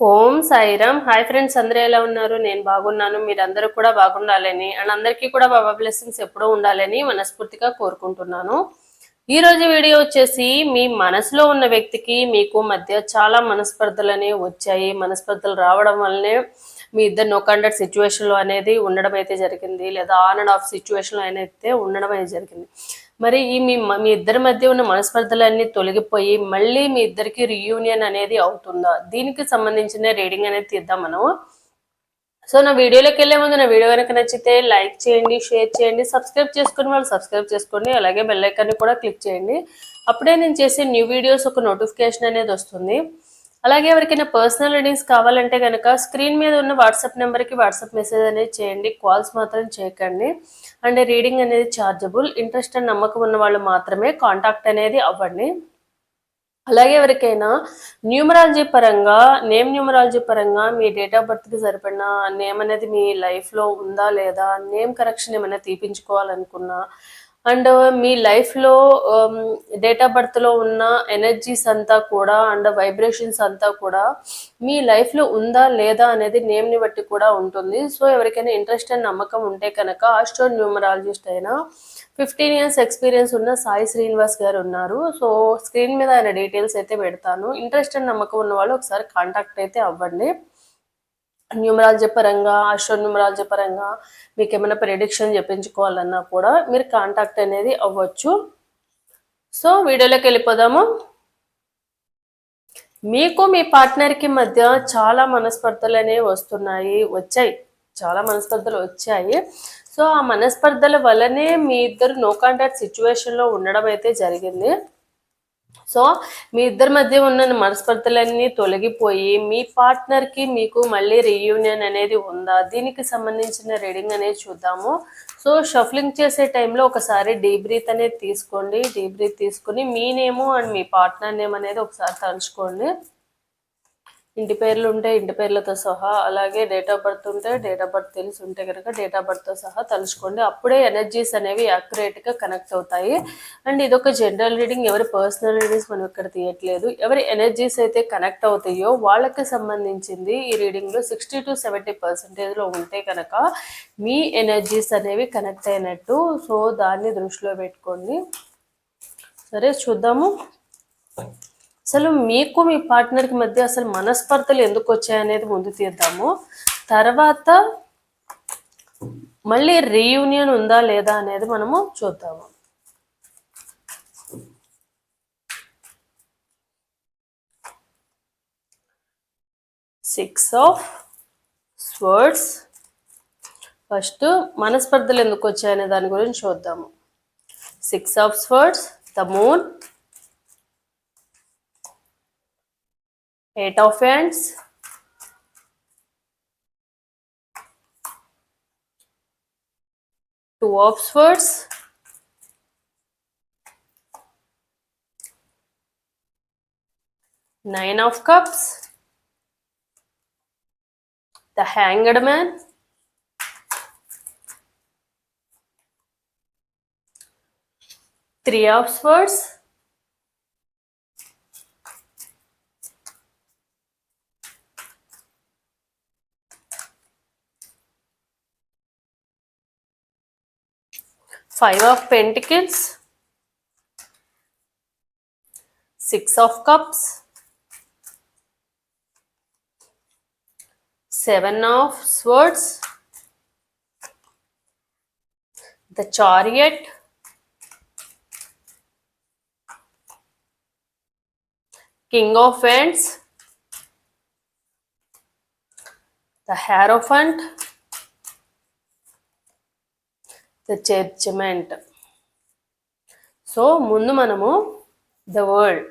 ఓం Sairam. Hi friends అందరూ ఎలా ఉన్నారు? నేను బాగున్నాను. మీరందరూ కూడా బాగుండాలని అండ్ అందరికీ కూడా బాబా బ్లెస్సింగ్స్ ఎప్పుడూ ఉండాలని మనస్ఫూర్తిగా కోరుకుంటున్నాను. ఈ రోజు వీడియో వచ్చేసి మీ మనసులో ఉన్న వ్యక్తికి మీకు మధ్య చాలా మనస్పర్ధలు అనేవి వచ్చాయి. మనస్పర్ధలు రావడం వల్లనే మీ ఇద్దరు నో కండక్ట్ సిచ్యువేషన్లో అనేది ఉండడం అయితే జరిగింది. లేదా ఆన్ అండ్ ఆఫ్ సిచ్యువేషన్లో అయితే ఉండడం అయితే జరిగింది. మరి ఈ మీ మీ ఇద్దరి మధ్య ఉన్న మనస్పర్ధలన్నీ తొలగిపోయి మళ్ళీ మీ ఇద్దరికి రీయూనియన్ అనేది అవుతుందా? దీనికి సంబంధించిన రీడింగ్ అనేది తీద్దాం మనం. సో నా వీడియోలోకి వెళ్ళే ముందు నా వీడియో కనుక నచ్చితే లైక్ చేయండి షేర్ చేయండి సబ్స్క్రైబ్ చేసుకుని వాళ్ళు సబ్స్క్రైబ్ చేసుకోండి అలాగే బెల్లైకాన్ని కూడా క్లిక్ చేయండి. అప్పుడే నేను చేసే న్యూ వీడియోస్ ఒక నోటిఫికేషన్ అనేది వస్తుంది. అలాగే ఎవరికైనా పర్సనల్ రీడింగ్స్ కావాలంటే కనుక స్క్రీన్ మీద ఉన్న వాట్సాప్ నెంబర్కి వాట్సాప్ మెసేజ్ అనేది చేయండి. కాల్స్ మాత్రం చేయకండి. అండ్ రీడింగ్ అనేది ఛార్జబుల్ ఇంట్రెస్ట్ అండ్ నమ్మకం ఉన్న వాళ్ళు మాత్రమే కాంటాక్ట్ అనేది అవ్వండి. అలాగే ఎవరికైనా న్యూమరాలజీ పరంగా నేమ్ న్యూమరాలజీ పరంగా మీ డేట్ ఆఫ్ బర్త్కి సరిపడిన నేమ్ అనేది మీ లైఫ్లో ఉందా లేదా నేమ్ కరెక్షన్ ఏమైనా తీపించుకోవాలనుకున్నా అండ్ uh, మీ లైఫ్లో డేట్ ఆఫ్ బర్త్లో ఉన్న ఎనర్జీస్ అంతా కూడా అండ్ వైబ్రేషన్స్ అంతా కూడా మీ లైఫ్లో ఉందా లేదా అనేది నేమ్ని బట్టి కూడా ఉంటుంది. సో ఎవరికైనా ఇంట్రెస్ట్ అండ్ నమ్మకం ఉంటే కనుక ఆస్ట్రో న్యూమరాలజిస్ట్ అయినా ఫిఫ్టీన్ ఇయర్స్ ఎక్స్పీరియన్స్ ఉన్న సాయి శ్రీనివాస్ గారు ఉన్నారు. సో స్క్రీన్ మీద ఆయన డీటెయిల్స్ అయితే పెడతాను. ఇంట్రెస్ట్ అండ్ నమ్మకం ఉన్న వాళ్ళు ఒకసారి కాంటాక్ట్ అయితే అవ్వండి. న్యూమరాలజీ పరంగా ఆస్ట్రో న్యూమరాలజీ పరంగా మీకు ఏమైనా ప్రెడిక్షన్ చెప్పించుకోవాలన్నా కూడా మీరు కాంటాక్ట్ అనేది అవ్వచ్చు. సో వీడియోలోకి వెళ్ళిపోదాము. మీకు మీ పార్ట్నర్కి మధ్య చాలా మనస్పర్ధలు అనేవి వస్తున్నాయి వచ్చాయి. చాలా మనస్పర్ధలు వచ్చాయి. సో ఆ మనస్పర్ధల వల్లనే మీ ఇద్దరు నో కాంటాక్ట్ సిచ్యువేషన్లో ఉండడం అయితే జరిగింది. సో మీ ఇద్దరి మధ్య ఉన్న మనస్పర్ధలన్నీ తొలగిపోయి మీ పార్ట్నర్కి మీకు మళ్ళీ రీయూనియన్ అనేది ఉందా? దీనికి సంబంధించిన రీడింగ్ అనేది చూద్దాము. సో షఫ్లింగ్ చేసే టైంలో ఒకసారి డీబ్రీత్ అనేది తీసుకోండి. డీబ్రీత్ తీసుకుని మీ నేము అండ్ మీ పార్ట్నర్ నేమ్ అనేది ఒకసారి తలుచుకోండి. ఇంటి పేర్లు ఉంటే ఇంటి పేర్లతో సహా అలాగే డేట్ ఆఫ్ బర్త్ ఉంటే డేట్ ఆఫ్ బర్త్ తెలిసి ఉంటే కనుక డేట్ ఆఫ్ బర్త్తో సహా తలుచుకోండి. అప్పుడే ఎనర్జీస్ అనేవి యాక్యురేట్గా కనెక్ట్ అవుతాయి. అండ్ ఇదొక జనరల్ రీడింగ్ ఎవరి పర్సనల్ రీడింగ్స్ మనం ఇక్కడ తీయట్లేదు. ఎవరి ఎనర్జీస్ అయితే కనెక్ట్ అవుతాయో వాళ్ళకి సంబంధించింది ఈ రీడింగ్లో సిక్స్టీ టు సెవెంటీ పర్సెంటేజ్లో ఉంటే కనుక మీ ఎనర్జీస్ అనేవి కనెక్ట్ అయినట్టు సో దాన్ని దృష్టిలో పెట్టుకోండి. సరే చూద్దాము. అసలు మీకు మీ పార్ట్నర్కి మధ్య అసలు మనస్పర్ధలు ఎందుకు వచ్చాయనేది ముందు తీద్దాము. తర్వాత మళ్ళీ రీయూనియన్ ఉందా లేదా అనేది మనము చూద్దాము. సిక్స్ ఆఫ్ స్వర్డ్స్ ఫస్ట్ మనస్పర్ధలు ఎందుకు వచ్చాయనే దాని గురించి చూద్దాము. Six of swords the moon eight of wands. Two of swords. Nine of cups. The hanged man. Three of swords five of pentacles six of cups seven of swords the chariot king of wands the hierophant the judgement so ముందు మనము the world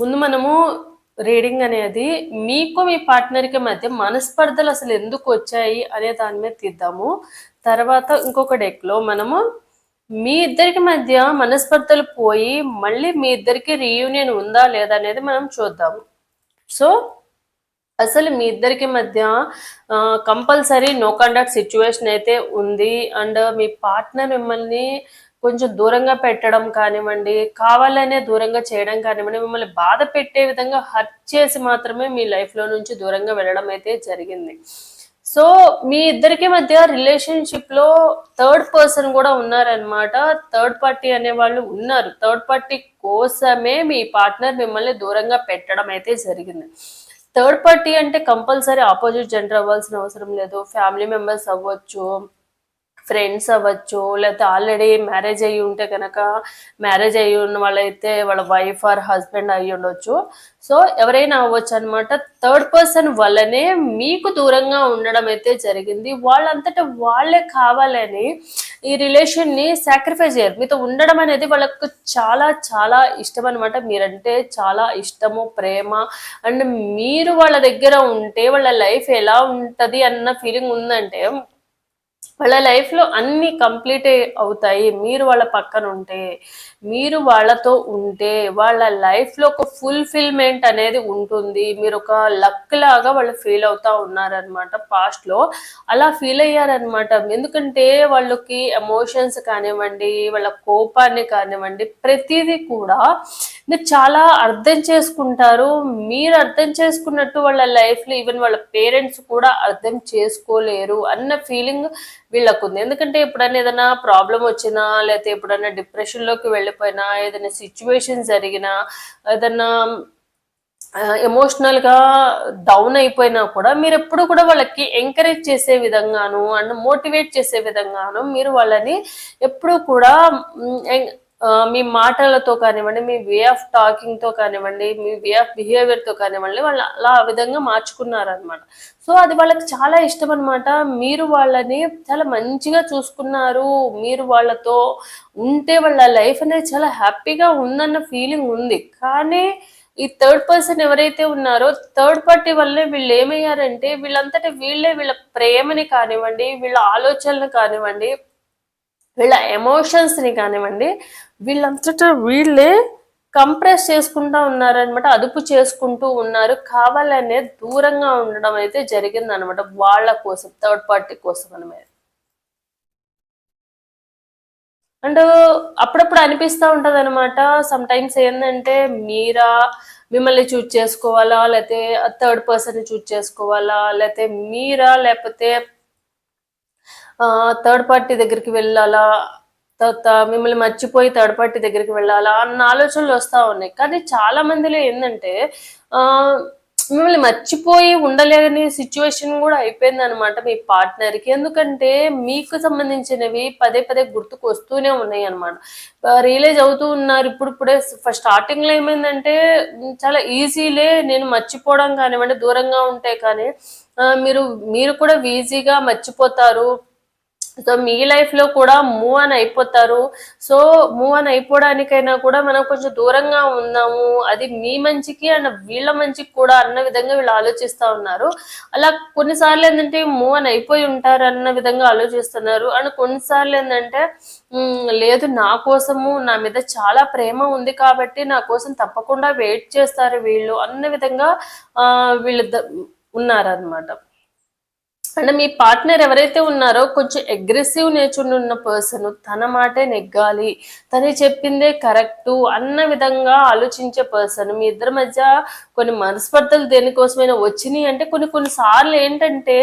ముందు మనము reading అనేది మీకు మీ పార్ట్నర్కి మధ్య మనస్పర్ధలు అసలు ఎందుకు వచ్చాయి అనే దాని మీద తీద్దాము. తర్వాత ఇంకొక డెక్లో మనము మీ ఇద్దరికి మధ్య మనస్పర్ధలు పోయి మళ్ళీ మీ ఇద్దరికి రీయూనియన్ ఉందా లేదా అనేది మనం చూద్దాము. సో అసలు మీ ఇద్దరికి మధ్య కంపల్సరీ నో కండక్ట్ సిచ్యువేషన్ అయితే ఉంది. అండ్ మీ పార్ట్నర్ మిమ్మల్ని కొంచెం దూరంగా పెట్టడం కానివ్వండి కావాలనే దూరంగా చేయడం కానివ్వండి మిమ్మల్ని బాధ పెట్టే విధంగా హర్ట్ చేసి మాత్రమే మీ లైఫ్లో నుంచి దూరంగా వెళ్ళడం అయితే జరిగింది. సో మీ ఇద్దరికి మధ్య రిలేషన్షిప్లో థర్డ్ పర్సన్ కూడా ఉన్నారనమాట థర్డ్ పార్టీ అనే వాళ్ళు ఉన్నారు. థర్డ్ పార్టీ కోసమే మీ పార్ట్నర్ మిమ్మల్ని దూరంగా పెట్టడం అయితే జరిగింది. థర్డ్ పార్టీ అంటే కంపల్సరీ ఆపోజిట్ జెండర్ అవ్వాల్సిన అవసరం లేదు. ఫ్యామిలీ మెంబర్స్ అవ్వచ్చు ఫ్రెండ్స్ అవ్వచ్చు లేకపోతే ఆల్రెడీ మ్యారేజ్ అయ్యి ఉంటే కనుక మ్యారేజ్ అయ్యి ఉన్న వాళ్ళైతే వాళ్ళ వైఫ్ ఆర్ హస్బెండ్ అయ్యి ఉండొచ్చు. సో ఎవరైనా అవ్వచ్చు అనమాట థర్డ్ పర్సన్ వల్లనే మీకు దూరంగా ఉండడం అయితే జరిగింది. వాళ్ళంతటా వాళ్ళే కావాలని ఈ రిలేషన్ని సాక్రిఫైస్ చేయరు. మీతో ఉండడం అనేది వాళ్ళకు చాలా చాలా ఇష్టం అనమాట మీరంటే చాలా ఇష్టము ప్రేమ. అండ్ మీరు వాళ్ళ దగ్గర ఉంటే వాళ్ళ లైఫ్ ఎలా ఉంటుంది అన్న ఫీలింగ్ ఉందంటే వాళ్ళ లైఫ్లో అన్ని కంప్లీట్ అవుతాయి. మీరు వాళ్ళ పక్కన ఉంటే మీరు వాళ్ళతో ఉంటే వాళ్ళ లైఫ్లో ఒక ఫుల్ఫిల్మెంట్ అనేది ఉంటుంది. మీరు ఒక లక్ లాగా వాళ్ళు ఫీల్ అవుతా ఉన్నారనమాట పాస్ట్లో అలా ఫీల్ అయ్యారనమాట ఎందుకంటే వాళ్ళకి ఎమోషన్స్ కానివ్వండి వాళ్ళ కోపాన్ని కానివ్వండి ప్రతిదీ కూడా మీరు చాలా అర్థం చేసుకుంటారు. మీరు అర్థం చేసుకున్నట్టు వాళ్ళ లైఫ్లో ఈవెన్ వాళ్ళ పేరెంట్స్ కూడా అర్థం చేసుకోలేరు అన్న ఫీలింగ్ వీళ్ళకు ఉంది ఎందుకంటే ఎప్పుడైనా ఏదైనా ప్రాబ్లం వచ్చినా లేకపోతే ఎప్పుడైనా డిప్రెషన్లోకి వెళ్ళిపోయినా ఏదైనా సిచ్యువేషన్ జరిగినా ఏదైనా ఎమోషనల్గా డౌన్ అయిపోయినా కూడా మీరు ఎప్పుడు కూడా వాళ్ళకి ఎంకరేజ్ చేసే విధంగాను అండ్ మోటివేట్ చేసే విధంగాను మీరు వాళ్ళని ఎప్పుడు కూడా మీ మాటలతో కానివ్వండి మీ వే ఆఫ్ టాకింగ్తో కానివ్వండి మీ వే ఆఫ్ బిహేవియర్తో కానివ్వండి వాళ్ళు అలా ఆ విధంగా మార్చుకున్నారనమాట సో అది వాళ్ళకి చాలా ఇష్టం అనమాట మీరు వాళ్ళని చాలా మంచిగా చూసుకున్నారు. మీరు వాళ్ళతో ఉంటే వాళ్ళ లైఫ్ అనేది చాలా హ్యాపీగా ఉందన్న ఫీలింగ్ ఉంది. కానీ ఈ థర్డ్ పర్సన్ ఎవరైతే ఉన్నారో థర్డ్ పార్టీ వల్లే వీళ్ళు ఏమయ్యారంటే వీళ్ళంతటా వీళ్ళే వీళ్ళ ప్రేమని కానివ్వండి వీళ్ళ ఆలోచనలు కానివ్వండి వీళ్ళ ఎమోషన్స్ని కానివ్వండి వీళ్ళంతటా వీళ్ళే కంప్రెస్ చేసుకుంటా ఉన్నారనమాట అదుపు చేసుకుంటూ ఉన్నారు. కావాలనే దూరంగా ఉండడం అయితే జరిగింది అనమాట వాళ్ళ కోసం థర్డ్ పార్టీ కోసం అనమాట అండ్ అప్పుడప్పుడు అనిపిస్తూ ఉంటుంది అనమాట సమ్ టైమ్స్ ఏంటంటే మీరా మిమ్మల్ని చూజ్ చేసుకోవాలా లేకపోతే థర్డ్ పర్సన్ చూజ్ చేసుకోవాలా లేకపోతే మీరా లేకపోతే థర్డ్ పార్టీ దగ్గరికి వెళ్ళాలా తర్వాత మిమ్మల్ని మర్చిపోయి థర్డ్ పార్టీ దగ్గరికి వెళ్ళాలా అన్న ఆలోచనలు వస్తూ ఉన్నాయి. కానీ చాలా మందిలో ఏంటంటే మిమ్మల్ని మర్చిపోయి ఉండలేని సిచ్యువేషన్ కూడా అయిపోయింది అనమాట మీ పార్ట్నర్కి ఎందుకంటే మీకు సంబంధించినవి పదే పదే గుర్తుకు వస్తూనే ఉన్నాయి అనమాట రియలైజ్ అవుతూ ఉన్నారు. ఇప్పుడు ఇప్పుడే ఫస్ట్ స్టార్టింగ్లో ఏమైందంటే చాలా ఈజీలే నేను మర్చిపోవడం కానివ్వండి దూరంగా ఉంటే కానీ మీరు మీరు కూడా ఈజీగా మర్చిపోతారు. సో మీ లైఫ్లో కూడా మూవ్ అని అయిపోతారు. సో మూవ్ అని అయిపోవడానికైనా కూడా మనం కొంచెం దూరంగా ఉన్నాము. అది మీ మంచికి అండ్ వీళ్ళ మంచికి కూడా అన్న విధంగా వీళ్ళు ఆలోచిస్తా ఉన్నారు. అలా కొన్నిసార్లు ఏంటంటే మూవ్ అని అయిపోయి ఉంటారు అన్న విధంగా ఆలోచిస్తున్నారు. అండ్ కొన్నిసార్లు ఏంటంటే లేదు నా కోసము నా మీద చాలా ప్రేమ ఉంది కాబట్టి నా కోసం తప్పకుండా వెయిట్ చేస్తారు వీళ్ళు అన్న విధంగా వీళ్ళు ఉన్నారనమాట అంటే మీ పార్ట్నర్ ఎవరైతే ఉన్నారో కొంచెం అగ్రెసివ్ నేచర్ ఉన్న పర్సన్ తన మాటే నెగ్గాలి. తను చెప్పిందే కరెక్ట్ అన్న విధంగా ఆలోచించే పర్సన్ మీ ఇద్దరి మధ్య కొన్ని మనస్పర్ధలు దేనికోసమైనా వచ్చినాయి అంటే కొన్ని కొన్ని సార్లు ఏంటంటే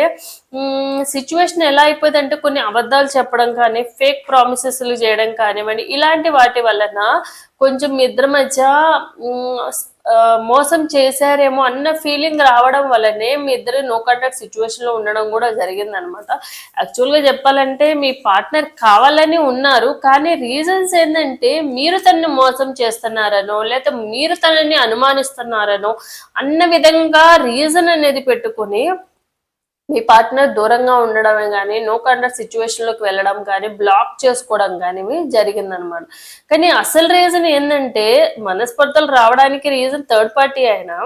సిచ్యువేషన్ ఎలా అయిపోయింది అంటే కొన్ని అబద్ధాలు చెప్పడం కానీ ఫేక్ ప్రామిసెస్లు చేయడం కానివ్వండి ఇలాంటి వాటి వలన కొంచెం మీ ఇద్దరి మధ్య మోసం చేశారేమో అన్న ఫీలింగ్ రావడం వల్లనే మీ ఇద్దరు నో కాంటాక్ట్ సిచ్యువేషన్లో ఉండడం కూడా జరిగింది అనమాట యాక్చువల్గా చెప్పాలంటే మీ పార్ట్నర్ కావాలని ఉన్నారు కానీ రీజన్స్ ఏంటంటే మీరు తనని మోసం చేస్తున్నారనో లేదా మీరు తనని అనుమానిస్తున్నారనో అన్న విధంగా రీజన్ అనేది పెట్టుకొని మీ పార్ట్నర్ దూరంగా ఉండడమే కానీ నో కండర్ సిచ్యువేషన్లోకి వెళ్ళడం కానీ బ్లాక్ చేసుకోవడం కానీ జరిగిందనమాట కానీ అసలు రీజన్ ఏంటంటే మనస్పర్ధలు రావడానికి రీజన్ థర్డ్ పార్టీ అయినా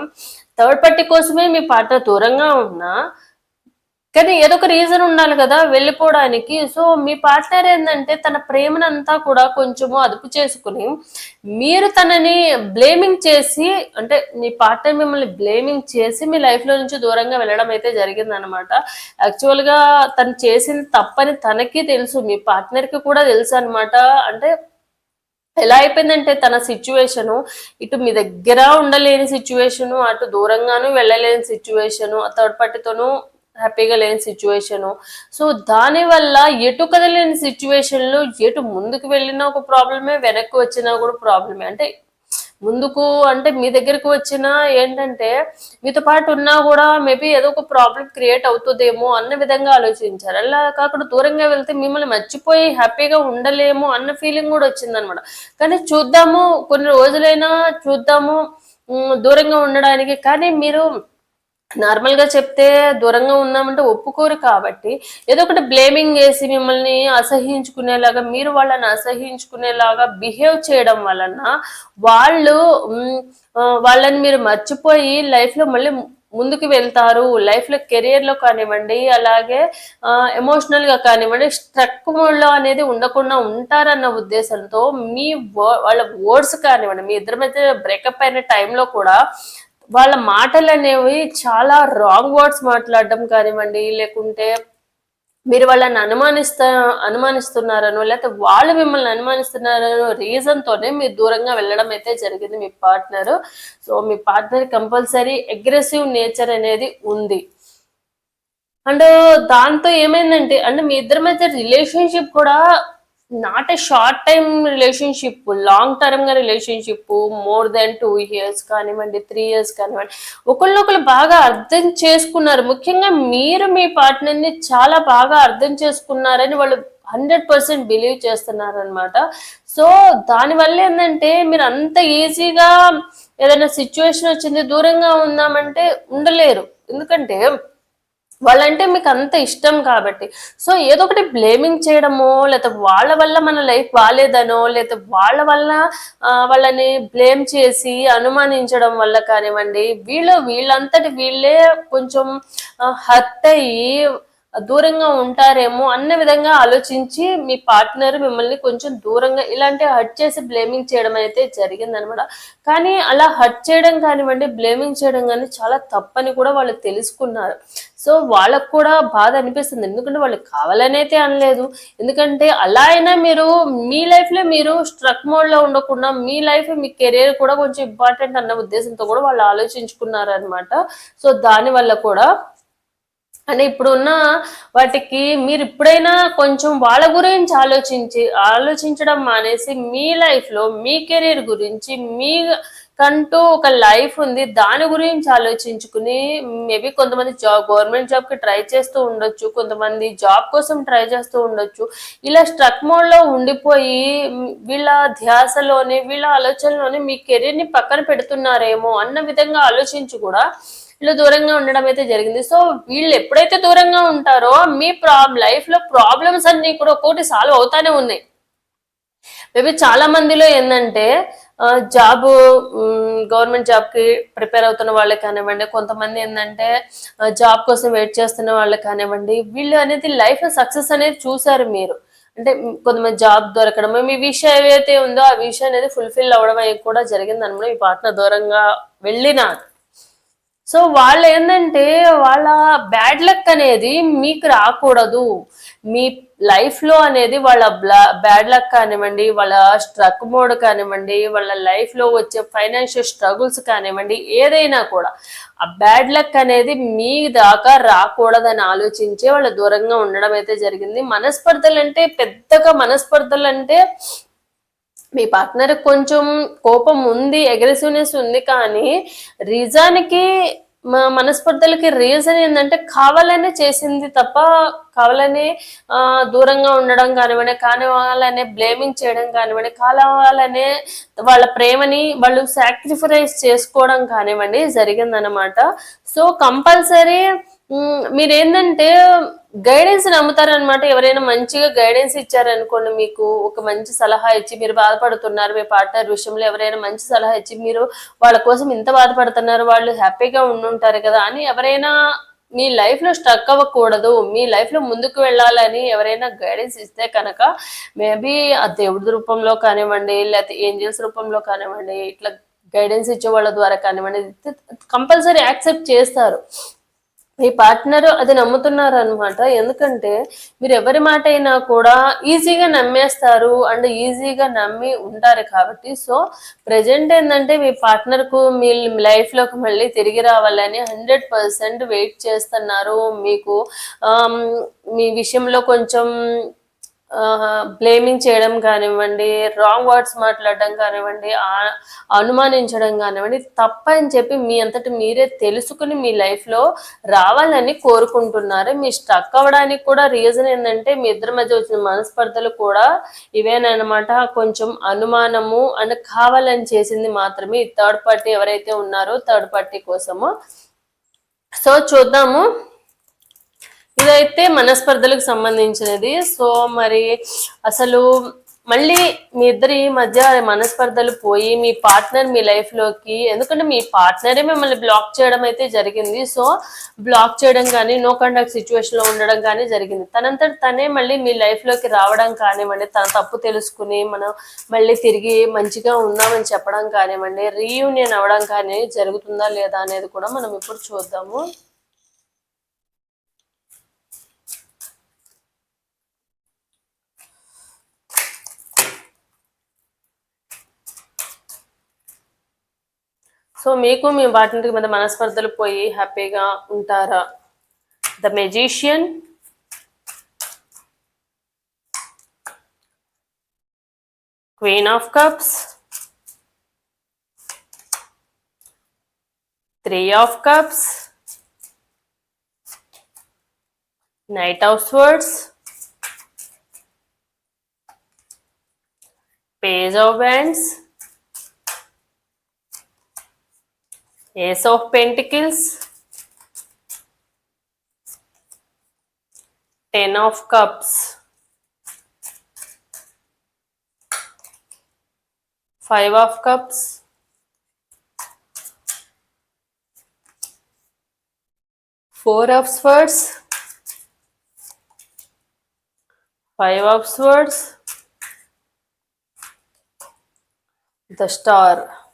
థర్డ్ పార్టీ కోసమే మీ పార్ట్నర్ దూరంగా ఉన్నా కానీ ఏదో ఒక రీజన్ ఉండాలి కదా వెళ్ళిపోవడానికి. సో మీ పార్ట్నర్ ఏంటంటే తన ప్రేమనంతా కూడా కొంచెము అదుపు చేసుకుని మీరు తనని బ్లేమింగ్ చేసి అంటే మీ పార్ట్నర్ మిమ్మల్ని బ్లేమింగ్ చేసి మీ లైఫ్లో నుంచి దూరంగా వెళ్ళడం అయితే జరిగింది అనమాట యాక్చువల్గా తను చేసిన తప్పని తనకి తెలుసు మీ పార్ట్నర్కి కూడా తెలుసు అనమాట అంటే ఎలా అయిపోయిందంటే తన సిచ్యువేషను ఇటు మీ దగ్గర ఉండలేని సిచ్యువేషను అటు దూరంగాను వెళ్ళలేని సిచ్యువేషను థర్డ్ పార్టీతోనూ హ్యాపీగా లేని సిచ్యువేషను. సో దానివల్ల ఎటు కదలేని సిచ్యువేషన్లో ఎటు ముందుకు వెళ్ళినా ఒక ప్రాబ్లమే వెనక్కి వచ్చినా కూడా ప్రాబ్లమే. అంటే ముందుకు అంటే మీ దగ్గరకు వచ్చినా ఏంటంటే మీతో పాటు ఉన్నా కూడా మేబీ ఏదో ఒక ప్రాబ్లం క్రియేట్ అవుతుందేమో అన్న విధంగా ఆలోచించారు. అలా కాకుండా దూరంగా వెళ్తే మిమ్మల్ని మర్చిపోయి హ్యాపీగా ఉండలేము అన్న ఫీలింగ్ కూడా వచ్చిందనమాట. కానీ చూద్దాము కొన్ని రోజులైనా చూద్దాము దూరంగా ఉండడానికి. కానీ మీరు నార్మల్గా చెప్తే దూరంగా ఉన్నామంటే ఒప్పుకోరు కాబట్టి ఏదో ఒకటి బ్లేమింగ్ చేసి మిమ్మల్ని అసహించుకునేలాగా మీరు వాళ్ళని అసహించుకునేలాగా బిహేవ్ చేయడం వలన వాళ్ళు వాళ్ళని మీరు మర్చిపోయి లైఫ్లో మళ్ళీ ముందుకు వెళ్తారు లైఫ్లో కెరియర్లో కానివ్వండి అలాగే ఎమోషనల్గా కానివ్వండి స్ట్రక్లో అనేది ఉండకుండా ఉంటారన్న ఉద్దేశంతో మీ వాళ్ళ వర్డ్స్ కానివ్వండి మీ ఇద్దరి మధ్య బ్రేకప్ అయిన టైంలో కూడా వాళ్ళ మాటలు అనేవి చాలా రాంగ్ వర్డ్స్ మాట్లాడడం కానివ్వండి లేకుంటే మీరు వాళ్ళని అనుమానిస్తా అనుమానిస్తున్నారనో లేకపోతే వాళ్ళు మిమ్మల్ని అనుమానిస్తున్నారనో రీజన్తోనే మీరు దూరంగా వెళ్ళడం అయితే జరిగింది మీ పార్ట్నర్ సో మీ పార్ట్నర్ కంపల్సరీ అగ్రెసివ్ నేచర్ అనేది ఉంది. అండ్ దాంతో ఏమైందంటే అంటే మీ ఇద్దరి మధ్య రిలేషన్షిప్ కూడా not a short time relationship long టర్మ్గా relationship more then two years కానివ్వండి త్రీ ఇయర్స్ కానివ్వండి. ఒకళ్ళొకళ్ళు బాగా అర్థం చేసుకున్నారు. ముఖ్యంగా మీరు మీ పార్ట్నర్ని చాలా బాగా అర్థం చేసుకున్నారని వాళ్ళు హండ్రెడ్ పర్సెంట్ బిలీవ్ చేస్తున్నారు అనమాట సో దానివల్ల ఏంటంటే మీరు అంత ఈజీగా ఏదైనా సిచ్యువేషన్ వచ్చింది దూరంగా ఉందామంటే ఉండలేరు. ఎందుకంటే వాళ్ళంటే మీకు అంత ఇష్టం కాబట్టి. సో ఏదో ఒకటి బ్లేమింగ్ చేయడమో లేకపోతే వాళ్ళ వల్ల మన లైఫ్ బాగాలేదనో లేకపోతే వాళ్ళ వల్ల వాళ్ళని బ్లేమ్ చేసి అనుమానించడం వల్ల కానివ్వండి వీళ్ళు వీళ్ళంతటి వీళ్ళే కొంచెం హర్ట్ అయ్యి దూరంగా ఉంటారేమో అన్న విధంగా ఆలోచించి మీ పార్ట్నర్ మిమ్మల్ని కొంచెం దూరంగా ఇలాంటి హర్ట్ చేసి బ్లేమింగ్ చేయడం అయితే జరిగిందనమాట. కానీ అలా హర్ట్ చేయడం కానివ్వండి బ్లేమింగ్ చేయడం కానీ చాలా తప్పని కూడా వాళ్ళు తెలుసుకున్నారు. సో వాళ్ళకు కూడా బాధ అనిపిస్తుంది. ఎందుకంటే వాళ్ళు కావాలని అయితే అనలేదు. ఎందుకంటే అలా అయినా మీరు మీ లైఫ్లో మీరు స్ట్రక్ మోడ్లో ఉండకుండా మీ లైఫ్ మీ కెరీర్ కూడా కొంచెం ఇంపార్టెంట్ అన్న ఉద్దేశంతో కూడా వాళ్ళు ఆలోచించుకున్నారు అనమాట సో దాని వల్ల కూడా అంటే ఇప్పుడున్న వాటికి మీరు ఇప్పుడైనా కొంచెం వాళ్ళ గురించి ఆలోచించి ఆలోచించడం మానేసి మీ లైఫ్లో మీ కెరీర్ గురించి మీ కంటూ ఒక లైఫ్ ఉంది. దాని గురించి ఆలోచించుకుని మేబీ కొంతమంది జాబ్ గవర్నమెంట్ జాబ్కి ట్రై చేస్తూ ఉండొచ్చు. కొంతమంది జాబ్ కోసం ట్రై చేస్తూ ఉండొచ్చు. ఇలా స్ట్రక్ మోడ్లో ఉండిపోయి వీళ్ళ ధ్యాసలోనే వీళ్ళ ఆలోచనలోనే మీ కెరీర్ని పక్కన పెడుతున్నారేమో అన్న విధంగా ఆలోచించి కూడా వీళ్ళు దూరంగా ఉండడం అయితే జరిగింది. సో వీళ్ళు ఎప్పుడైతే దూరంగా ఉంటారో మీ ప్రాబ్ లైఫ్లో ప్రాబ్లమ్స్ అన్ని కూడా ఒక్కొక్కటి సాల్వ్ అవుతానే ఉన్నాయి. మేబీ చాలా మందిలో ఏంటంటే జాబ్ గవర్నమెంట్ జాబ్కి ప్రిపేర్ అవుతున్న వాళ్ళకి కానివ్వండి కొంతమంది ఏంటంటే జాబ్ కోసం వెయిట్ చేస్తున్న వాళ్ళకి కానివ్వండి వీళ్ళు అనేది లైఫ్ సక్సెస్ అనేది చూసారు మీరు. అంటే కొంతమంది జాబ్ దొరకడం మీ విషయం ఏవైతే ఉందో ఆ విషయం అనేది ఫుల్ఫిల్ అవ్వడం అనేది కూడా జరిగింది అనమాట మీ పార్ట్నర్ దూరంగా వెళ్ళినా సో వాళ్ళు ఏంటంటే వాళ్ళ బ్యాడ్ లక్ అనేది మీకు రాకూడదు. మీ లైఫ్లో అనేది వాళ్ళ బ్యాడ్ లక్ కానివ్వండి వాళ్ళ స్ట్రక్ మోడ్ కానివ్వండి వాళ్ళ లైఫ్లో వచ్చే ఫైనాన్షియల్ స్ట్రగుల్స్ కానివ్వండి ఏదైనా కూడా ఆ బ్యాడ్ లక్ అనేది మీ దాకా రాకూడదని ఆలోచించే వాళ్ళ దూరంగా ఉండడం అయితే జరిగింది. మనస్పర్ధలు అంటే పెద్దగా మనస్పర్ధలు అంటే మీ పార్ట్నర్ కొంచెం కోపం ఉంది అగ్రెసివ్నెస్ ఉంది కానీ రీజానికి మా మనస్పర్ధలకి రీజన్ ఏంటంటే కావాలనే చేసింది తప్ప కావాలని ఆ, దూరంగా ఉండడం కానివ్వండి కావాలనే బ్లేమింగ్ చేయడం కానివ్వండి కావాలనే వాళ్ళ ప్రేమని వాళ్ళు సాక్రిఫైస్ చేసుకోవడం కానివ్వండి జరిగిందనమాట సో కంపల్సరీ మీరు ఏంటంటే గైడెన్స్ నమ్ముతారనమాట ఎవరైనా మంచిగా గైడెన్స్ ఇచ్చారనుకోండి మీకు ఒక మంచి సలహా ఇచ్చి మీరు బాధపడుతున్నారు మీ పార్ట్నర్ విషయంలో ఎవరైనా మంచి సలహా ఇచ్చి మీరు వాళ్ళ కోసం ఇంత బాధపడుతున్నారు వాళ్ళు హ్యాపీగా ఉండుంటారు కదా అని ఎవరైనా మీ లైఫ్లో స్ట్రక్ అవ్వకూడదు. మీ లైఫ్లో ముందుకు వెళ్ళాలని ఎవరైనా గైడెన్స్ ఇస్తే కనుక మేబీ ఆ దేవుడి రూపంలో కానివ్వండి లేకపోతే ఏంజల్స్ రూపంలో కానివ్వండి ఇట్లా గైడెన్స్ ఇచ్చే వాళ్ళ ద్వారా కానివ్వండి కంపల్సరీ యాక్సెప్ట్ చేస్తారు. మీ పార్ట్నర్ అది నమ్ముతున్నారు అనమాట ఎందుకంటే మీరు ఎవరి మాట అయినా కూడా ఈజీగా నమ్మేస్తారు అండ్ ఈజీగా నమ్మి ఉంటారు కాబట్టి. సో ప్రజెంట్ ఏంటంటే మీ పార్ట్నర్కు మీ లైఫ్లోకి మళ్ళీ తిరిగి రావాలని హండ్రెడ్ పర్సెంట్ వెయిట్ చేస్తున్నారు. మీకు మీ విషయంలో కొంచెం బ్లేమింగ్ చేయడం కానివ్వండి రాంగ్ వర్డ్స్ మాట్లాడడం కానివ్వండి అనుమానించడం కానివ్వండి తప్పని చెప్పి మీ అంతటి మీరే తెలుసుకుని మీ లైఫ్లో రావాలని కోరుకుంటున్నారు. మీ స్ట్రక్ అవ్వడానికి కూడా రీజన్ ఏంటంటే మీ ఇద్దరి మధ్య వచ్చిన మనస్పర్ధలు కూడా ఇవేనమాట కొంచెం అనుమానము అండ్ కావాలని చేసింది మాత్రమే థర్డ్ పార్టీ ఎవరైతే ఉన్నారో థర్డ్ పార్టీ కోసము. సో చూద్దాము. ఇదైతే మనస్పర్ధలకు సంబంధించినది. సో మరి అసలు మళ్ళీ మీ ఇద్దరి మధ్య మనస్పర్ధలు పోయి మీ పార్ట్నర్ మీ లైఫ్లోకి ఎందుకంటే మీ పార్ట్నరే మిమ్మల్ని బ్లాక్ చేయడం అయితే జరిగింది. సో బ్లాక్ చేయడం కానీ నో కండక్ట్ సిచ్యువేషన్లో ఉండడం కానీ జరిగింది. తనంతట తనే మళ్ళీ మీ లైఫ్లోకి రావడం కానివ్వండి తన తప్పు తెలుసుకుని మనం మళ్ళీ తిరిగి మంచిగా ఉన్నామని చెప్పడం కానివ్వండి రీయూనియన్ అవ్వడం కానీ జరుగుతుందా లేదా అనేది కూడా మనం ఇప్పుడు చూద్దాము. సో మీకు మీ పార్ట్నర్కి మీద మనస్పర్ధలు పోయి హ్యాపీగా ఉంటారా? The magician queen of cups three of cups knight of swords page of wands Ace of Pentacles, Ten of Cups, Five of Cups, Four of Swords, Five of Swords, the Star.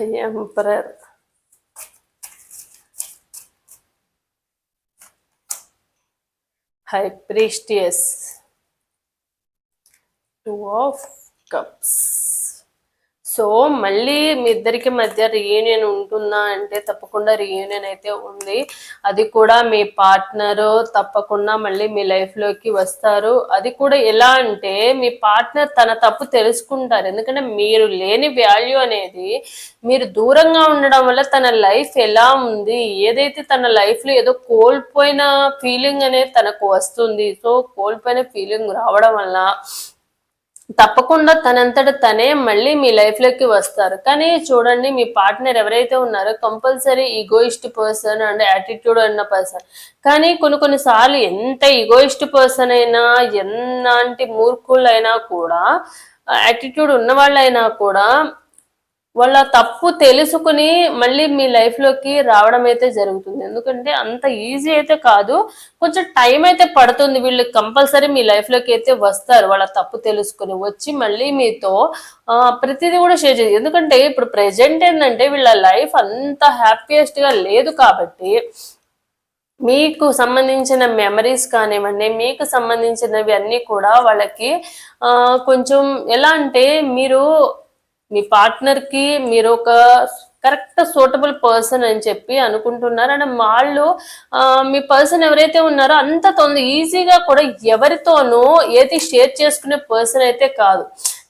Emperor emperor high priestess two of so మళ్ళీ మీ ఇద్దరికి మధ్య reunion ఉంటుందా అంటే తప్పకుండా reunion అయితే ఉంది. అది కూడా మీ పార్ట్నర్ తప్పకుండా మళ్ళీ మీ లైఫ్లోకి వస్తారు. అది కూడా ఎలా అంటే మీ పార్ట్నర్ తన తప్పు తెలుసుకుంటారు. ఎందుకంటే మీరు లేని వాల్యూ అనేది మీరు దూరంగా ఉండడం వల్ల తన లైఫ్ ఎలా ఉంది ఏదైతే తన లైఫ్లో ఏదో కోల్పోయిన ఫీలింగ్ అనేది తనకు వస్తుంది. సో కోల్పోయిన ఫీలింగ్ రావడం వల్ల తప్పకుండా తనంతట తనే మళ్ళీ మీ లైఫ్లోకి వస్తారు. కానీ చూడండి మీ పార్ట్నర్ ఎవరైతే ఉన్నారో compulsory egoist person and attitude ఉన్న పర్సన్ కానీ కొన్ని కొన్నిసార్లు ఎంత ఈగోయిస్ట్ పర్సన్ అయినా ఎలాంటి మూర్ఖులైనా కూడా యాటిట్యూడ్ ఉన్న వాళ్ళైనా కూడా వాళ్ళ తప్పు తెలుసుకుని మళ్ళీ మీ లైఫ్లోకి రావడం అయితే జరుగుతుంది. ఎందుకంటే అంత ఈజీ అయితే కాదు. కొంచెం టైం అయితే పడుతుంది. వీళ్ళు కంపల్సరీ మీ లైఫ్లోకి అయితే వస్తారు. వాళ్ళ తప్పు తెలుసుకుని వచ్చి మళ్ళీ మీతో ప్రతిదీ కూడా షేర్ చేయాలి ఎందుకంటే ఇప్పుడు ప్రెజెంట్ ఏంటంటే వీళ్ళ లైఫ్ అంత హ్యాపీయెస్ట్గా లేదు కాబట్టి మీకు సంబంధించిన మెమరీస్ కానివ్వండి మీకు సంబంధించినవి అన్నీ కూడా వాళ్ళకి కొంచెం ఎలా అంటే మీరు మీ పార్ట్నర్కి మీరు ఒక కరెక్ట్ సూటబుల్ పర్సన్ అని చెప్పి అనుకుంటున్నారు. అండ్ వాళ్ళు మీ పర్సన్ ఎవరైతే ఉన్నారో అంత తొందర ఈజీగా కూడా ఎవరితోనూ ఏది షేర్ చేసుకునే పర్సన్ అయితే కాదు.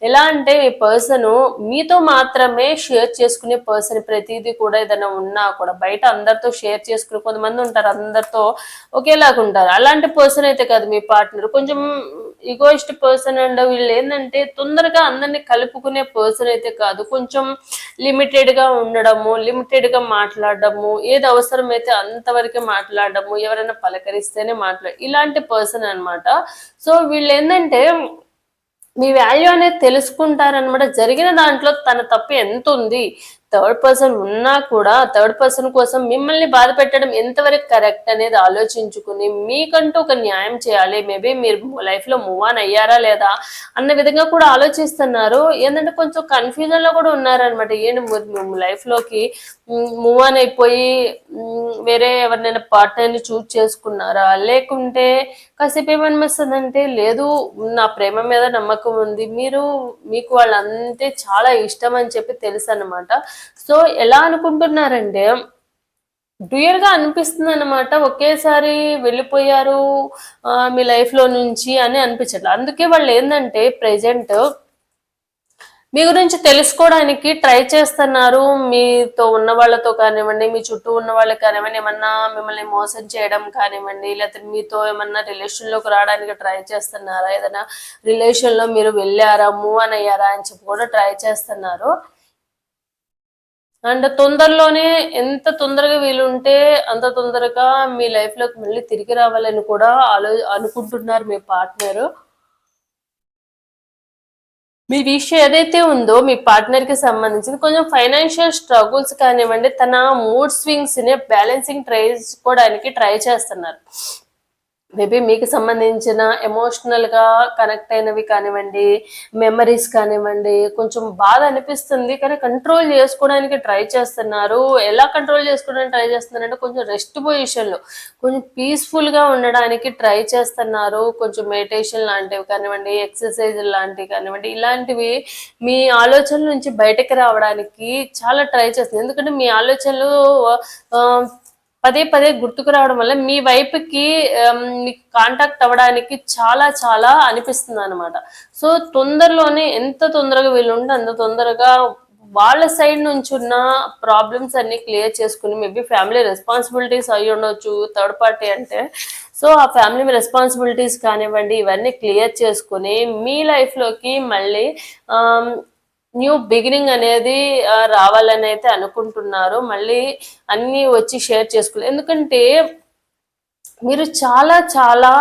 ఎలా అంటే ఈ పర్సన్ మీతో మాత్రమే షేర్ చేసుకునే పర్సన్ ప్రతిదీ కూడా ఏదైనా ఉన్నా కూడా బయట అందరితో షేర్ చేసుకునే కొంతమంది ఉంటారు అందరితో ఒకేలాగా ఉంటారు. అలాంటి పర్సన్ అయితే కాదు మీ పార్ట్నర్ కొంచెం ఈగోయిస్ట్ పర్సన్ అండ్ వీళ్ళు ఏంటంటే తొందరగా అందరినీ కలుపుకునే పర్సన్ అయితే కాదు. కొంచెం లిమిటెడ్గా ఉండడము లిమిటెడ్గా మాట్లాడడము ఏది అవసరమైతే అంతవరకే మాట్లాడడము ఎవరైనా పలకరిస్తేనే మాట్లాడ ఇలాంటి పర్సన్ అన్నమాట. సో వీళ్ళు ఏంటంటే మీ వాల్యూ అనేది తెలుసుకుంటారనమాట జరిగిన దాంట్లో తన తప్పు ఎంత ఉంది? థర్డ్ పర్సన్ ఉన్నా కూడా థర్డ్ పర్సన్ కోసం మిమ్మల్ని బాధ పెట్టడం ఎంతవరకు కరెక్ట్ అనేది ఆలోచించుకుని మీకంటూ ఒక న్యాయం చేయాలి. మేబీ మీరు లైఫ్లో మూవ్ ఆన్ అయ్యారా లేదా అన్న విధంగా కూడా ఆలోచిస్తున్నారు. ఏంటంటే కొంచెం కన్ఫ్యూజన్లో కూడా ఉన్నారనమాట ఏంటి మేము లైఫ్లోకి మూవ్ ఆన్ అయిపోయి వేరే ఎవరినైనా పార్ట్నర్ని చూజ్ చేసుకున్నారా? లేకుంటే కాసేపు ఏమనిపిస్తుందంటే లేదు నా ప్రేమ మీద నమ్మకం ఉంది. మీరు మీకు వాళ్ళంతే చాలా ఇష్టం అని చెప్పి తెలుసు అనమాట సో ఎలా అనుకుంటున్నారంటే డ్యూయల్గా అనిపిస్తుంది అనమాట ఒకేసారి వెళ్ళిపోయారు మీ లైఫ్లో నుంచి అని అనిపించట్లేదు అందుకే వాళ్ళు ఏంటంటే ప్రెజెంట్ మీ గురించి తెలుసుకోవడానికి ట్రై చేస్తున్నారు. మీతో ఉన్న వాళ్ళతో కానివ్వండి మీ చుట్టూ ఉన్న వాళ్ళకి కానివ్వండి ఏమన్నా మిమ్మల్ని మోసం చేయడం కానివ్వండి లేకపోతే మీతో ఏమన్నా రిలేషన్లోకి రావడానికి ట్రై చేస్తున్నారా? ఏదైనా రిలేషన్లో మీరు వెళ్ళారా మూవ్ అని అయ్యారా అని చెప్పి కూడా ట్రై చేస్తున్నారు. అండ్ తొందరలోనే ఎంత తొందరగా వీలుంటే అంత తొందరగా మీ లైఫ్లోకి మళ్ళీ తిరిగి రావాలని కూడా ఆలో అనుకుంటున్నారు మీ పార్ట్నరు మీ విషయం ఏదైతే ఉందో మీ పార్ట్నర్కి సంబంధించింది కొంచెం ఫైనాన్షియల్ స్ట్రగుల్స్ కానివ్వండి తన మూడ్ స్వింగ్స్ని బ్యాలెన్సింగ్ ట్రై చేసుకోవడానికి ట్రై చేస్తున్నారు. మేబీ మీకు సంబంధించిన ఎమోషనల్గా కనెక్ట్ అయినవి కానివ్వండి మెమరీస్ కానివ్వండి కొంచెం బాధ అనిపిస్తుంది కానీ కంట్రోల్ చేసుకోవడానికి ట్రై చేస్తున్నారు. ఎలా కంట్రోల్ చేసుకోవడానికి ట్రై చేస్తున్నారంటే కొంచెం రెస్ట్ పొజిషన్లో కొంచెం పీస్ఫుల్గా ఉండడానికి ట్రై చేస్తున్నారు. కొంచెం మెడిటేషన్ లాంటివి కానివ్వండి ఎక్సర్సైజ్ లాంటివి కానివ్వండి ఇలాంటివి మీ ఆలోచనల నుంచి బయటకు రావడానికి చాలా ట్రై చేస్తుంది ఎందుకంటే మీ ఆలోచనలు పదే పదే గుర్తుకు రావడం వల్ల మీ వైపుకి మీకు కాంటాక్ట్ అవ్వడానికి చాలా చాలా అనిపిస్తుంది అనమాట సో తొందరలోనే ఎంత తొందరగా వీళ్ళు ఉంటే అంత తొందరగా వాళ్ళ సైడ్ నుంచి ఉన్న ప్రాబ్లమ్స్ అన్ని క్లియర్ చేసుకుని మేబీ ఫ్యామిలీ రెస్పాన్సిబిలిటీస్ అయి ఉండొచ్చు థర్డ్ పార్టీ అంటే. సో ఆ ఫ్యామిలీ రెస్పాన్సిబిలిటీస్ కానివ్వండి ఇవన్నీ క్లియర్ చేసుకుని మీ లైఫ్లోకి మళ్ళీ న్యూ బిగినింగ్ అనేది రావాలని అయితే అనుకుంటున్నారు. మళ్ళీ అన్నీ వచ్చి షేర్ చేసుకోలేదు ఎందుకంటే మీరు చాలా చాలా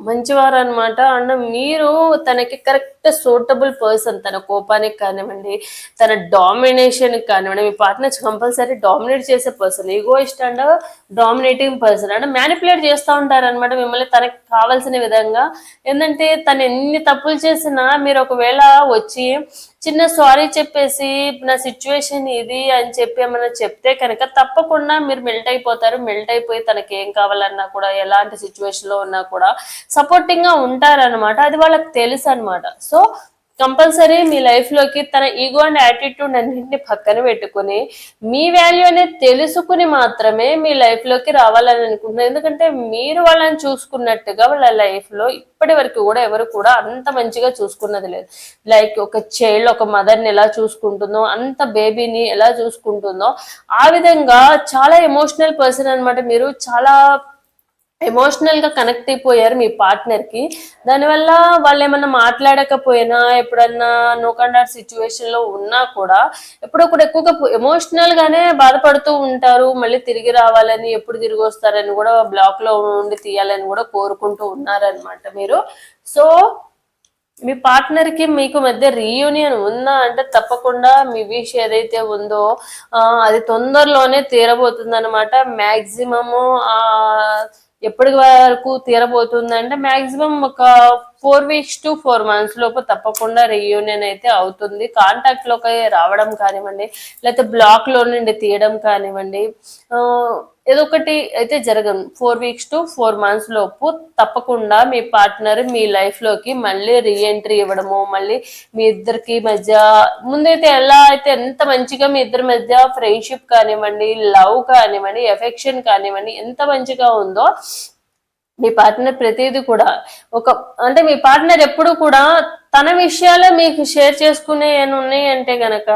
మంచివారు అనమాట అండ్ మీరు తనకి కరెక్ట్ సూటబుల్ పర్సన్ తన కోపానికి కానివ్వండి తన డామినేషన్ కానివ్వండి మీ పార్ట్నర్ కంపల్సరీ డామినేట్ చేసే person egoist and dominating person అంటే మ్యానిపులేట్ చేస్తూ ఉంటారనమాట మిమ్మల్ని తనకి కావాల్సిన విధంగా. ఏంటంటే తను ఎన్ని తప్పులు చేసినా మీరు ఒకవేళ వచ్చి చిన్న సారీ చెప్పేసి నా సిచ్యువేషన్ ఇది అని చెప్పి ఏమైనా చెప్తే కనుక తప్పకుండా మీరు మెల్ట్ అయిపోతారు. మెల్ట్ అయిపోయి తనకి ఏం కావాలన్నా కూడా ఎలాంటి సిచ్యువేషన్లో ఉన్నా కూడా సపోర్టింగ్గా ఉంటారన్నమాట. అది వాళ్ళకి తెలుసు అనమాట సో కంపల్సరీ మీ లైఫ్లోకి తన ఈగో అండ్ యాటిట్యూడ్ అన్నింటిని పక్కన పెట్టుకుని మీ వాల్యూ అనేది తెలుసుకుని మాత్రమే మీ లైఫ్లోకి రావాలని అనుకుంటున్నారు. ఎందుకంటే మీరు వాళ్ళని చూసుకున్నట్టుగా వాళ్ళ లైఫ్లో ఇప్పటి వరకు కూడా ఎవరు కూడా అంత మంచిగా చూసుకున్నది లేదు. లైక్ ఒక చైల్డ్ ఒక మదర్ని ఎలా చూసుకుంటుందో అంత బేబీని ఎలా చూసుకుంటుందో ఆ విధంగా చాలా ఎమోషనల్ పర్సన్ అన్నమాట మీరు. చాలా ఎమోషనల్గా కనెక్ట్ అయిపోయారు మీ పార్ట్నర్కి. దానివల్ల వాళ్ళు ఏమన్నా మాట్లాడకపోయినా ఎప్పుడన్నా నో కండాట్ సిచ్యువేషన్లో ఉన్నా కూడా ఎప్పుడో కూడా ఎక్కువగా ఎమోషనల్ గానే బాధపడుతూ ఉంటారు. మళ్ళీ తిరిగి రావాలని ఎప్పుడు తిరిగి వస్తారని కూడా బ్లాక్లో ఉండి తీయాలని కూడా కోరుకుంటూ ఉన్నారనమాట మీరు. సో మీ పార్ట్నర్కి మీకు మధ్య రీయూనియన్ ఉందా? అంటే తప్పకుండా మీ విష్ ఏదైతే ఉందో అది తొందరలోనే తీరబోతుంది అనమాట మ్యాక్సిమము ఎప్పటి వరకు తీరబోతుంది అంటే మాక్సిమం ఒక four weeks to four months లోపు తప్పకుండా రీయూనియన్ అయితే అవుతుంది. కాంటాక్ట్లోకి రావడం కానివ్వండి లేకపోతే బ్లాక్లో నుండి తీయడం కానివ్వండి ఆ, ఏదో ఒకటి అయితే జరగదు. Four weeks to four months లోపు తప్పకుండా మీ పార్ట్నర్ మీ లైఫ్లోకి మళ్ళీ రీఎంట్రీ ఇవ్వడము మళ్ళీ మీ ఇద్దరికి మధ్య ముందైతే ఎలా అయితే ఎంత మంచిగా మీ ఇద్దరి మధ్య ఫ్రెండ్షిప్ కానివ్వండి లవ్ కానివ్వండి ఎఫెక్షన్ కానివ్వండి ఎంత మంచిగా ఉందో మీ పార్ట్నర్ ప్రతిదీ కూడా ఒక అంటే మీ పార్ట్నర్ ఎప్పుడు కూడా తన విషయాలే మీకు షేర్ చేసుకునే ఉన్నాయి అంటే గనక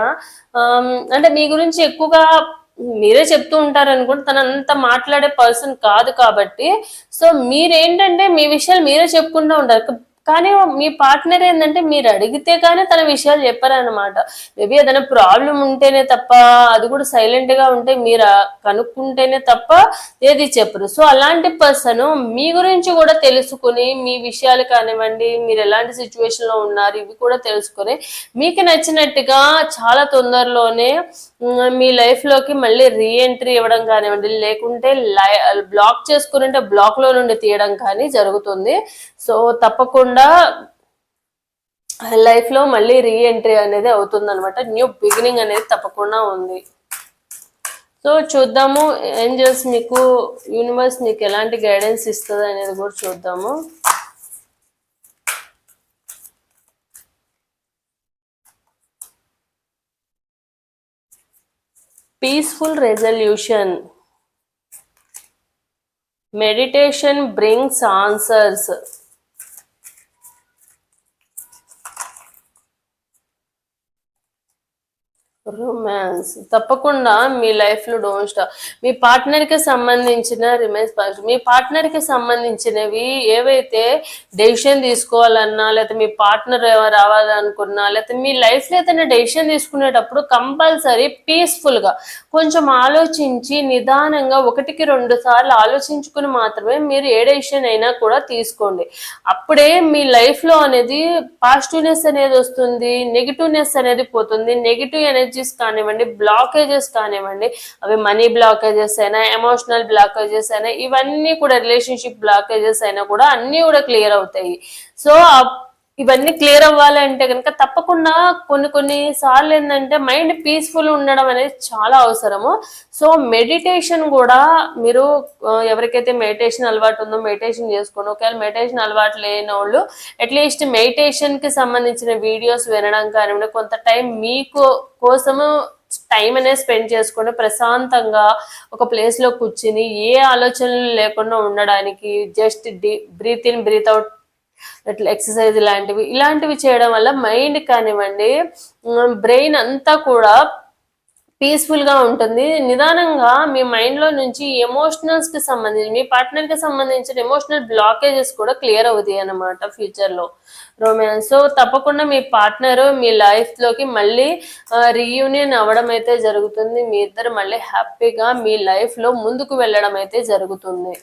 అంటే మీ గురించి ఎక్కువగా మీరే చెప్తూ ఉంటారు అనుకోండి తన అంత మాట్లాడే పర్సన్ కాదు కాబట్టి. సో మీరేంటంటే మీ విషయాలు మీరే చెప్పుకుంటూ ఉంటారు. కానీ మీ పార్ట్నర్ ఏంటంటే మీరు అడిగితే కానీ తన విషయాలు చెప్పారనమాట మేబీ ఏదైనా ప్రాబ్లం ఉంటేనే తప్ప అది కూడా సైలెంట్గా ఉంటే మీరు కనుక్కుంటేనే తప్ప ఏది చెప్పరు. సో అలాంటి పర్సన్ మీ గురించి కూడా తెలుసుకుని మీ విషయాలు కానివ్వండి మీరు ఎలాంటి సిచ్యువేషన్లో ఉన్నారు ఇవి కూడా తెలుసుకొని మీకు నచ్చినట్టుగా చాలా తొందరలోనే మీ లైఫ్లోకి మళ్ళీ రీఎంట్రీ ఇవ్వడం కానివ్వండి లేకుంటే బ్లాక్ చేసుకుని బ్లాక్లో నుండి తీయడం కానీ జరుగుతుంది. సో తప్పకుండా లైఫ్లో మళ్ళీ రీఎంట్రీ అనేది అవుతుందనమాట న్యూ బిగినింగ్ అనేది తప్పకుండా ఉంది. సో చూద్దాము ఏంజల్స్ మీకు యూనివర్స్ మీకు ఎలాంటి గైడెన్స్ ఇస్తుంది అనేది కూడా చూద్దాము. Peaceful resolution meditation brings answers romance తప్పకుండా మీ లైఫ్లో డోంట్ స్టాప్ మీ పార్ట్నర్కి సంబంధించిన రిమైన్స్ మీ పార్ట్నర్కి సంబంధించినవి ఏవైతే డెసిషన్ తీసుకోవాలన్నా లేకపోతే మీ పార్ట్నర్ రావాలనుకున్నా లేకపోతే మీ లైఫ్లో ఏదైనా డెసిషన్ తీసుకునేటప్పుడు కంపల్సరీ పీస్ఫుల్గా కొంచెం ఆలోచించి నిదానంగా ఒకటికి రెండు సార్లు ఆలోచించుకుని మాత్రమే మీరు ఏ డెసిషన్ అయినా కూడా తీసుకోండి. అప్పుడే మీ లైఫ్లో అనేది పాజిటివ్నెస్ అనేది వస్తుంది నెగిటివ్నెస్ అనేది పోతుంది. నెగిటివ్ అనేది ఎనర్జీస్ కానివ్వండి బ్లాకేజెస్ కానివ్వండి అవి మనీ బ్లాకేజెస్ అయినా ఎమోషనల్ బ్లాకేజెస్ అయినా ఇవన్నీ కూడా రిలేషన్షిప్ బ్లాకేజెస్ అయినా కూడా అన్నీ కూడా క్లియర్ అవుతాయి. సో ఇవన్నీ క్లియర్ అవ్వాలంటే కనుక తప్పకుండా కొన్ని కొన్ని సార్లు ఏంటంటే మైండ్ పీస్ఫుల్ ఉండడం అనేది చాలా అవసరము. సో మెడిటేషన్ కూడా మీరు ఎవరికైతే మెడిటేషన్ అలవాటు ఉందో మెడిటేషన్ చేసుకోండి. ఒకవేళ మెడిటేషన్ అలవాటు లేని వాళ్ళు అట్లీస్ట్ మెడిటేషన్కి సంబంధించిన వీడియోస్ వినడం కానివ్వండి. కొంత టైం మీకు కోసము టైం అనేది స్పెండ్ చేసుకుని ప్రశాంతంగా ఒక ప్లేస్లో కూర్చుని ఏ ఆలోచనలు లేకుండా ఉండడానికి just deep breath in breath out అట్లా ఎక్సర్సైజ్ ఇలాంటివి ఇలాంటివి చేయడం వల్ల మైండ్ కానివ్వండి బ్రెయిన్ అంతా కూడా పీస్ఫుల్గా ఉంటుంది. నిదానంగా మీ మైండ్లో నుంచి ఎమోషనల్స్కి సంబంధించి మీ పార్ట్నర్కి సంబంధించిన ఎమోషనల్ బ్లాకేజెస్ కూడా క్లియర్ అవుతాయి అన్నమాట ఫ్యూచర్లో. రొమాన్స్ సో తప్పకుండా మీ పార్ట్నర్ మీ లైఫ్లోకి మళ్ళీ రీయూనియన్ అవ్వడం అయితే జరుగుతుంది. మీ ఇద్దరు మళ్ళీ హ్యాపీగా మీ లైఫ్లో ముందుకు వెళ్ళడం అయితే జరుగుతుంది.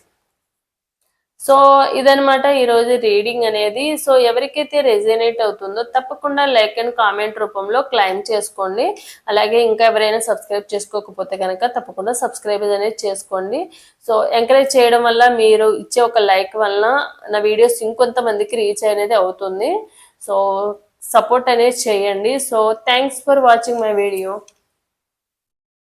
సో ఇదనమాట ఈరోజు రీడింగ్ అనేది. సో ఎవరికైతే రెజినేట్ అవుతుందో తప్పకుండా లైక్ అండ్ కామెంట్ రూపంలో క్లైమ్ చేసుకోండి. అలాగే ఇంకా ఎవరైనా సబ్స్క్రైబ్ చేసుకోకపోతే కనుక తప్పకుండా సబ్స్క్రైబ్ అనేది చేసుకోండి. సో ఎంకరేజ్ చేయడం వల్ల మీరు ఇచ్చే ఒక లైక్ వల్ల నా వీడియోస్ ఇంకొంతమందికి రీచ్ అనేది అవుతుంది. సో సపోర్ట్ అనేది చేయండి. So thanks for watching my video.